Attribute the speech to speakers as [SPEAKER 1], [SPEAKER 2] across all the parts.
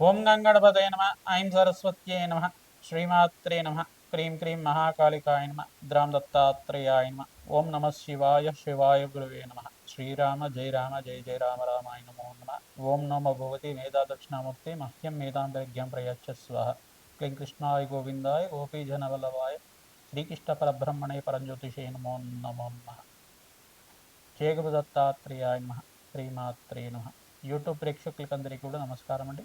[SPEAKER 1] ఓం గంగణపతయ నమ ఐం సరస్వత్యై నమ శ్రీమాత్రే నమ క్రీం క్రీం మహాకాళికాయ నమ ద్రాం దత్తాత్రేయాయ నమ ఓం నమ శివాయ శివాయ గురువే నమ శ్రీరామ జయ రామ జయ జయ రామ రామాయ నమో నమ ఓం నమ భగవతి మేధా దక్షిణామూర్తి మహ్యం మేధాంతరిజ్ఞం ప్రయచ్చ స్వహ క్లీం కృష్ణాయ గోవిందాయ గోపీజనవల్లభాయ శ్రీకృష్ణ పరబ్రహ్మణే పరంజ్యోతిషే నమో నమో నమ. జయ గురు దత్తాత్రేయాయ నమ శ్రీమాత్రే నమ. యూట్యూబ్ ప్రేక్షకులకందరికీ కూడా నమస్కారం అండి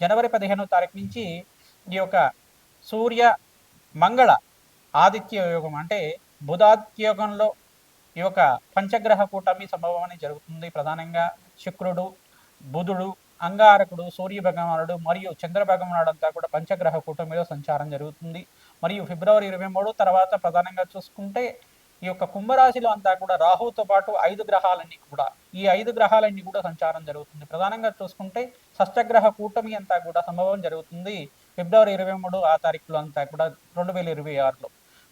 [SPEAKER 1] జనవరి పదిహేనో తారీఖు నుంచి ఈ యొక్క సూర్య మంగళ ఆదిత్య యోగం అంటే బుధాదిత్య యోగంలో ఈ యొక్క పంచగ్రహ కూటమి సంభవం అనేది జరుగుతుంది. ప్రధానంగా శుక్రుడు బుధుడు అంగారకుడు సూర్య భగవానుడు మరియు చంద్ర భగవానుడు అంతా కూడా పంచగ్రహ కూటమిలో సంచారం జరుగుతుంది. మరియు ఫిబ్రవరి ఇరవై మూడు తర్వాత ప్రధానంగా చూసుకుంటే ఈ యొక్క కుంభరాశిలో అంతా కూడా రాహుతో పాటు ఐదు గ్రహాలన్నీ కూడా ఈ ఐదు గ్రహాలన్నీ కూడా సంచారం జరుగుతుంది. ప్రధానంగా చూసుకుంటే షష్టగ్రహ కూటమి అంతా కూడా సంభవం జరుగుతుంది. ఫిబ్రవరి ఇరవై మూడు ఆ తారీఖులో అంతా కూడా రెండు వేల ఇరవై ఆరులో.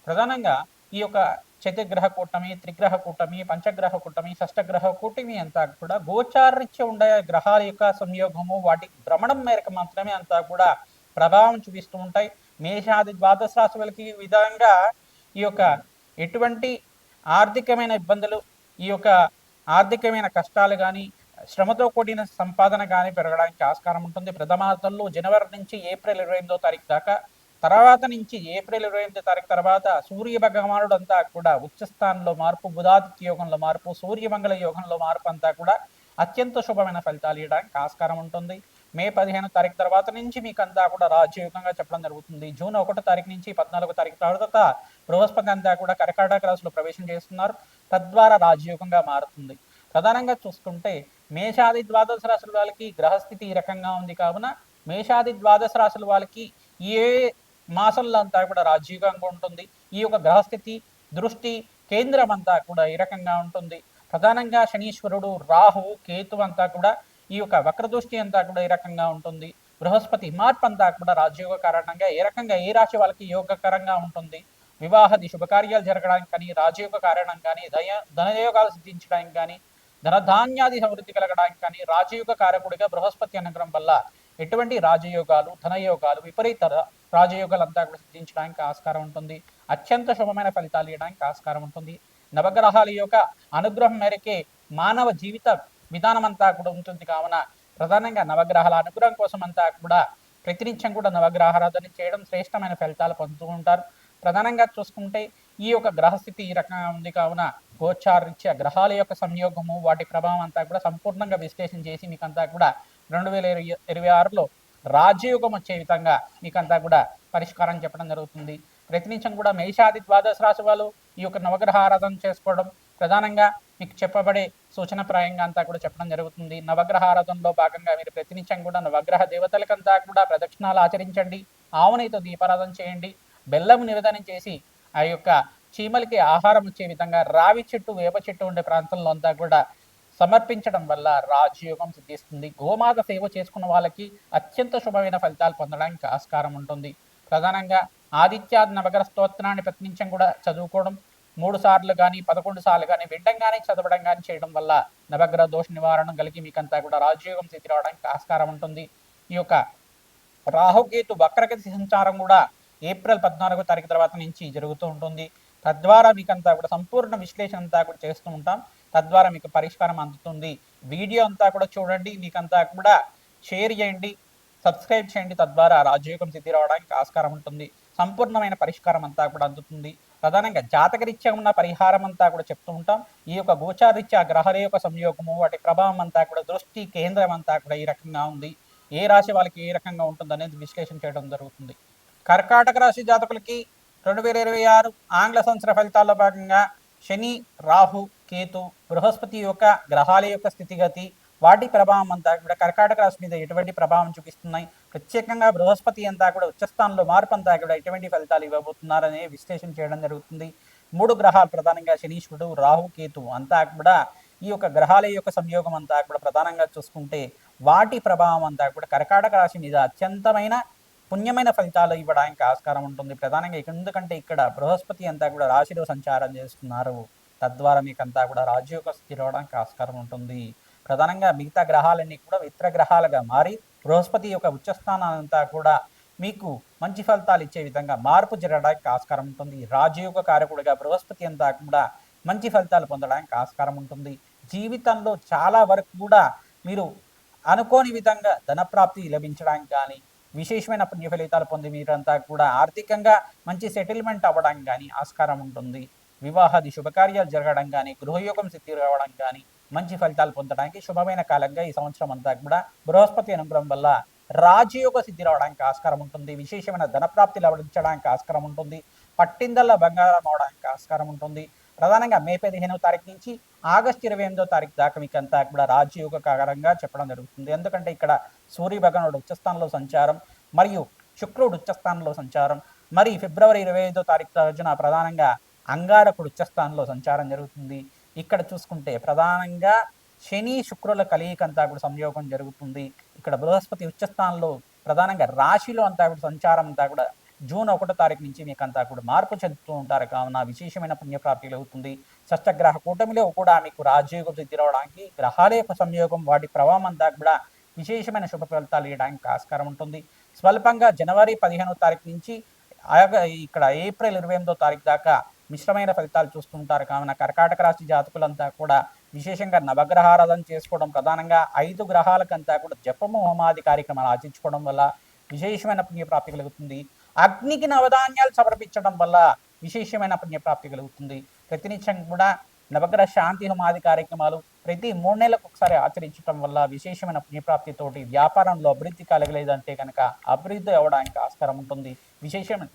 [SPEAKER 1] ప్రధానంగా ఈ యొక్క చతుర్గ్రహ కూటమి త్రిగ్రహ కూటమి పంచగ్రహ కూటమి షష్టగ్రహ కూటమి అంతా కూడా గోచారరీత్య ఉండే గ్రహాల యొక్క సంయోగము వాటి భ్రమణం మేరకు మాత్రమే అంతా కూడా ప్రభావం చూపిస్తూ ఉంటాయి. మేషాది ద్వాదశ రాశులకి ఈ విధంగా ఈ యొక్క ఎటువంటి ఆర్థికమైన ఇబ్బందులు ఈ యొక్క ఆర్థికమైన కష్టాలు కానీ శ్రమతో కూడిన సంపాదన కానీ పెరగడానికి ఆస్కారం ఉంటుంది. ప్రథమార్థంలో జనవరి నుంచి ఏప్రిల్ ఇరవై ఎనిమిదో తారీఖు దాకా తర్వాత నుంచి ఏప్రిల్ ఇరవై ఎనిమిదో తారీఖు తర్వాత సూర్య భగవానుడు అంతా కూడా ఉచ్చస్థానంలో మార్పు బుధాదిత్య యోగంలో మార్పు సూర్యమంగళ యోగంలో మార్పు అంతా కూడా అత్యంత శుభమైన ఫలితాలు ఇవ్వడానికి ఆస్కారం ఉంటుంది. మే పదిహేను తారీఖు తర్వాత నుంచి మీకు అంతా కూడా రాజ్యయుగంగా చెప్పడం జరుగుతుంది. జూన్ ఒకటో తారీఖు నుంచి పద్నాలుగో తారీఖు తర్వాత బృహస్పతి అంతా కూడా కర్కాటక రాశిలో ప్రవేశం చేస్తున్నారు. తద్వారా రాజయోగంగా మారుతుంది. ప్రధానంగా చూసుకుంటే మేషాది ద్వాదశ రాశుల వాళ్ళకి గ్రహస్థితి ఈ రకంగా ఉంది కావున మేషాది ద్వాదశ రాశుల వాళ్ళకి ఏ మాసంలో అంతా కూడా రాజయోగంగా ఉంటుంది. ఈ యొక్క గ్రహస్థితి దృష్టి కేంద్రం అంతా కూడా ఈ రకంగా ఉంటుంది. ప్రధానంగా శనీశ్వరుడు రాహు కేతు అంతా కూడా ఈ యొక్క వక్రదృష్టి అంతా కూడా ఈ రకంగా ఉంటుంది? బృహస్పతి మార్పు అంతా కూడా రాజయోగ కారణంగా ఏ రకంగా ఏ రాశి వాళ్ళకి యోగకరంగా ఉంటుంది? వివాహది శుభకార్యాలు జరగడానికి కానీ రాజయోగ కారణం కానీ దయ ధనయోగాలు సిద్ధించడానికి కానీ ధనధాన్యాది సమృద్ధి కలగడానికి కానీ రాజయోగ కారకుడిగా బృహస్పతి అనుగ్రహం వల్ల ఎటువంటి రాజయోగాలు ధనయోగాలు విపరీత ర- రాజయోగాలు అంతా కూడా సిద్ధించడానికి ఆస్కారం ఉంటుంది. అత్యంత శుభమైన ఫలితాలు ఇవ్వడానికి ఆస్కారం ఉంటుంది. నవగ్రహాల యొక్క అనుగ్రహం మేరకే మానవ జీవిత విధానం అంతా కూడా ఉంటుంది కావున ప్రధానంగా నవగ్రహాల అనుగ్రహం కోసం అంతా కూడా ప్రతినిత్యం కూడా నవగ్రహారాధన చేయడం శ్రేష్టమైన ఫలితాలు పొందుతూ ఉంటారు. ప్రధానంగా చూసుకుంటే ఈ యొక్క గ్రహస్థితి ఈ రకంగా ఉంది కావున గోచారరీత్యా గ్రహాల యొక్క సంయోగము వాటి ప్రభావం అంతా కూడా సంపూర్ణంగా విశ్లేషణ చేసి మీకంతా కూడా రెండు వేల ఇరవై ఇరవై ఆరులో రాజయోగం వచ్చే విధంగా మీకంతా కూడా పరిష్కారం చెప్పడం జరుగుతుంది. ప్రతినిత్యం కూడా మేషాది ద్వాదశ రాశి వాళ్ళు ఈ యొక్క నవగ్రహ ఆరాధన చేసుకోవడం ప్రధానంగా మీకు చెప్పబడే సూచనప్రాయంగా అంతా కూడా చెప్పడం జరుగుతుంది. నవగ్రహ ఆరాధనలో భాగంగా మీరు ప్రతినిత్యం కూడా నవగ్రహ దేవతలకంతా కూడా ప్రదక్షిణాలు ఆచరించండి. ఆవునైతో దీపారాధన చేయండి. బెల్లం నివేదనం చేసి ఆ యొక్క చీమలకి ఆహారం వచ్చే విధంగా రావి చెట్టు వేప చెట్టు ఉండే ప్రాంతంలో అంతా కూడా సమర్పించడం వల్ల రాజయోగం సిద్ధిస్తుంది. గోమాత సేవ చేసుకున్న వాళ్ళకి అత్యంత శుభమైన ఫలితాలు పొందడానికి ఆస్కారం ఉంటుంది. ప్రధానంగా ఆదిత్యాది నవగ్రహ స్తోత్రాన్ని ప్రతినిత్యం కూడా చదువుకోవడం మూడు సార్లు కానీ పదకొండు సార్లు కానీ వినడం కానీ చదవడం కానీ చేయడం వల్ల నవగ్రహ దోష నివారణ కలిగి మీకంతా కూడా రాజయోగం స్థితి రావడానికి ఆస్కారం ఉంటుంది. ఈ యొక్క రాహుకేతు వక్రగతి సంచారం కూడా ఏప్రిల్ పద్నాలుగో తారీఖు తర్వాత నుంచి జరుగుతూ ఉంటుంది. తద్వారా మీకంతా కూడా సంపూర్ణ విశ్లేషణ అంతా కూడా చేస్తూ ఉంటాం. తద్వారా మీకు పరిష్కారం అందుతుంది. వీడియో అంతా కూడా చూడండి. మీకంతా కూడా షేర్ చేయండి. సబ్స్క్రైబ్ చేయండి. తద్వారా రాజయోగం స్థితి రావడానికి ఆస్కారం ఉంటుంది. సంపూర్ణమైన పరిష్కారం అంతా కూడా అందుతుంది. ప్రధానంగా జాతకరీత్యా ఉన్న పరిహారం అంతా కూడా చెప్తూ ఉంటాం. ఈ యొక్క గోచారీత్యా గ్రహల యొక్క సంయోగము వాటి ప్రభావం అంతా కూడా దృష్టి కేంద్రం అంతా కూడా ఈ రకంగా ఉంది. ఏ రాశి వాళ్ళకి ఏ రకంగా ఉంటుంది అనేది విశ్లేషణ చేయడం జరుగుతుంది. కర్కాటక రాశి జాతకులకి రెండు వేల ఇరవై ఆరు ఆంగ్ల సంవత్సర ఫలితాల్లో భాగంగా శని రాహు కేతు బృహస్పతి యొక్క గ్రహాల యొక్క స్థితిగతి వాటి ప్రభావం అంతా కూడా కర్కాటక రాశి మీద ఎటువంటి ప్రభావం చూపిస్తున్నాయి? ప్రత్యేకంగా బృహస్పతి అంతా కూడా ఉచ్చస్థానంలో మార్పు అంతా కూడా ఎటువంటి ఫలితాలు ఇవ్వబోతున్నారనే విశ్లేషణ చేయడం జరుగుతుంది. మూడు గ్రహాలు ప్రధానంగా శనీశ్వరుడు రాహు కేతు అంతా కూడా ఈ యొక్క గ్రహాల యొక్క సంయోగం అంతా కూడా ప్రధానంగా చూసుకుంటే వాటి ప్రభావం అంతా కూడా కర్కాటక రాశి మీద అత్యంతమైన పుణ్యమైన ఫలితాలు ఇవ్వడానికి ఆస్కారం ఉంటుంది. ప్రధానంగా ఎందుకంటే ఇక్కడ బృహస్పతి అంతా కూడా రాశిలో సంచారం చేస్తున్నారు. తద్వారా మీకంతా కూడా రాజయోగ స్థిరవడానికి ఆస్కారం ఉంటుంది. ప్రధానంగా మిగతా గ్రహాలన్నీ కూడా మిత్ర గ్రహాలుగా మారి బృహస్పతి యొక్క ఉచ్చస్థానాలంతా కూడా మీకు మంచి ఫలితాలు ఇచ్చే విధంగా మార్పు జరగడానికి ఆస్కారం ఉంటుంది. రాజయోగ కారకుడిగా బృహస్పతి అంతా కూడా మంచి ఫలితాలు పొందడానికి ఆస్కారం ఉంటుంది. జీవితంలో చాలా వరకు కూడా మీరు అనుకోని విధంగా ధనప్రాప్తి లభించడానికి కానీ విశేషమైన పుణ్య ఫలితాలు పొంది మీరంతా కూడా ఆర్థికంగా మంచి సెటిల్మెంట్ అవ్వడానికి కానీ ఆస్కారం ఉంటుంది. వివాహాది శుభకార్యాలు జరగడం కానీ గృహయోగం సిద్ధి రావడం కానీ మంచి ఫలితాలు పొందడానికి శుభమైన కాలంగా ఈ సంవత్సరం అంతా కూడా బృహస్పతి అనుగ్రహం వల్ల రాజయోగ సిద్ధి రావడానికి ఆస్కారం ఉంటుంది. విశేషమైన ధనప్రాప్తి లభించడానికి ఆస్కారం ఉంటుంది. పట్టిందల్లా బంగారం అవడానికి ఆస్కారం ఉంటుంది. ప్రధానంగా మే పదిహేనవ తారీఖు నుంచి ఆగస్టు ఇరవై ఎనిమిదో తారీఖు దాకా మీకు అంతా కూడా రాజయోగ కారణంగా చెప్పడం జరుగుతుంది. ఎందుకంటే ఇక్కడ సూర్య భగవానుడు ఉచ్చస్థానంలో సంచారం మరియు శుక్రుడు ఉచ్చస్థానంలో సంచారం మరి ఫిబ్రవరి ఇరవై ఐదో తారీఖు రోజున ప్రధానంగా అంగారకుడు ఉచ్చస్థానంలో సంచారం జరుగుతుంది. ఇక్కడ చూసుకుంటే ప్రధానంగా శని శుక్రుల కలయిక అంతా కూడా సంయోగం జరుగుతుంది. ఇక్కడ బృహస్పతి ఉచ్చస్థానంలో ప్రధానంగా రాశిలో అంతా కూడా సంచారం అంతా కూడా జూన్ ఒకటో తారీఖు నుంచి మీకు అంతా కూడా మార్పు చెందుతూ ఉంటారు. కావున విశేషమైన పుణ్యప్రాప్తి కలుగుతుంది. షష్టగ్రహ కూటమిలో కూడా మీకు రాజయోగం తెరవడానికి రావడానికి గ్రహాల యొక్క సంయోగం వాటి ప్రభావం అంతా కూడా విశేషమైన శుభ ఫలితాలు ఇవ్వడానికి ఆస్కారం ఉంటుంది. స్వల్పంగా జనవరి పదిహేనో తారీఖు నుంచి ఇక్కడ ఏప్రిల్ ఇరవై ఎనిమిదో తారీఖు దాకా మిశ్రమైన ఫలితాలు చూస్తుంటారు కావున కర్కాటక రాశి జాతకులంతా కూడా విశేషంగా నవగ్రహారాధన చేసుకోవడం ప్రధానంగా ఐదు గ్రహాలకంతా కూడా జపము హోమాది కార్యక్రమాలు ఆచరించుకోవడం వల్ల విశేషమైన పుణ్యప్రాప్తి కలుగుతుంది. అగ్నికి నవధాన్యాలు సమర్పించడం వల్ల విశేషమైన పుణ్యప్రాప్తి కలుగుతుంది. ప్రతినిత్యం కూడా నవగ్రహ శాంతి హోమాది కార్యక్రమాలు ప్రతి మూడు నెలలకు ఒకసారి ఆచరించడం వల్ల విశేషమైన పుణ్యప్రాప్తితోటి వ్యాపారంలో అభివృద్ధి కలగలేదంటే కనుక అభివృద్ధి అవ్వడానికి ఆస్కారం ఉంటుంది. విశేషమైన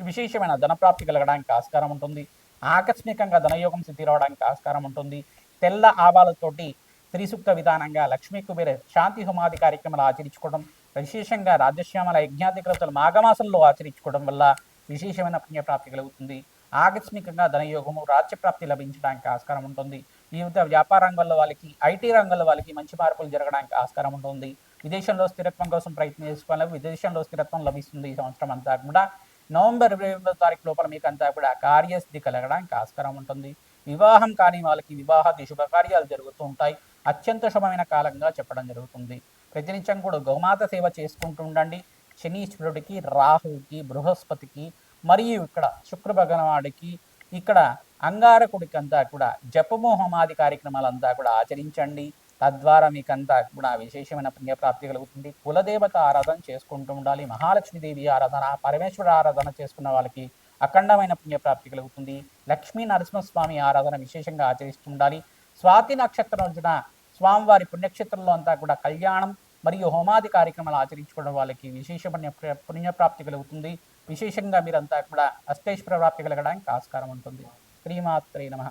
[SPEAKER 1] విశేషమైన ధనప్రాప్తి కలగడానికి ఆస్కారం ఉంటుంది. ఆకస్మికంగా ధనయోగం సిద్ధి రావడానికి ఆస్కారం ఉంటుంది. తెల్ల ఆవాలతోటి త్రిసూక్త విధానంగా లక్ష్మీ కుబేర శాంతి హోమాది కార్యక్రమాలు ఆచరించుకోవడం విశేషంగా రాజశ్యామల యజ్ఞాధికృతలు మాఘమాసంలో ఆచరించుకోవడం వల్ల విశేషమైన పుణ్యప్రాప్తి కలుగుతుంది. ఆకస్మికంగా ధనయోగము రాజ్యప్రాప్తి లభించడానికి ఆస్కారం ఉంటుంది. వివిధ వ్యాపార రంగంలో వాళ్ళకి ఐటీ రంగంలో వాళ్ళకి మంచి మార్పులు జరగడానికి ఆస్కారం ఉంటుంది. విదేశంలో స్థిరత్వం కోసం ప్రయత్నం చేసుకోవాలి విదేశంలో స్థిరత్వం లభిస్తుంది ఈ సంవత్సరం అంతా కూడా. నవంబర్ ఇరవై ఎనిమిదో తారీఖు లోపల మీకు అంతా కూడా కార్యసిద్ధి కలగడానికి ఆస్కారం ఉంటుంది. వివాహం కాని వాళ్ళకి వివాహాది శుభకార్యాలు జరుగుతూ ఉంటాయి. అత్యంత శుభమైన కాలంగా చెప్పడం జరుగుతుంది. ప్రతినిత్యం కూడా గోమాత సేవ చేసుకుంటూ ఉండండి. శనీశ్వరుడికి రాహుకి బృహస్పతికి మరియు ఇక్కడ శుక్రభగనవాడికి ఇక్కడ అంగారకుడికి అంతా కూడా జపము హోమాది కార్యక్రమాలంతా కూడా ఆచరించండి. తద్వారా మీకంతా కూడా విశేషమైన పుణ్యప్రాప్తి కలుగుతుంది. కులదేవత ఆరాధన చేసుకుంటూ ఉండాలి. మహాలక్ష్మీదేవి ఆరాధన పరమేశ్వర ఆరాధన చేసుకున్న వాళ్ళకి అఖండమైన పుణ్యప్రాప్తి కలుగుతుంది. లక్ష్మీ నరసింహస్వామి ఆరాధన విశేషంగా ఆచరిస్తూ ఉండాలి. స్వాతి నక్షత్రం రోజున స్వామివారి పుణ్యక్షేత్రంలో అంతా కూడా కళ్యాణం మరియు హోమాది కార్యక్రమాలు ఆచరించుకోవడం వాళ్ళకి విశేష పుణ్య పుణ్యప్రాప్తి కలుగుతుంది. విశేషంగా మీరంతా కూడా అష్టేశ్వర ప్రాప్తి కలగడానికి ఆస్కారం ఉంటుంది. శ్రీమాత్రే నమ.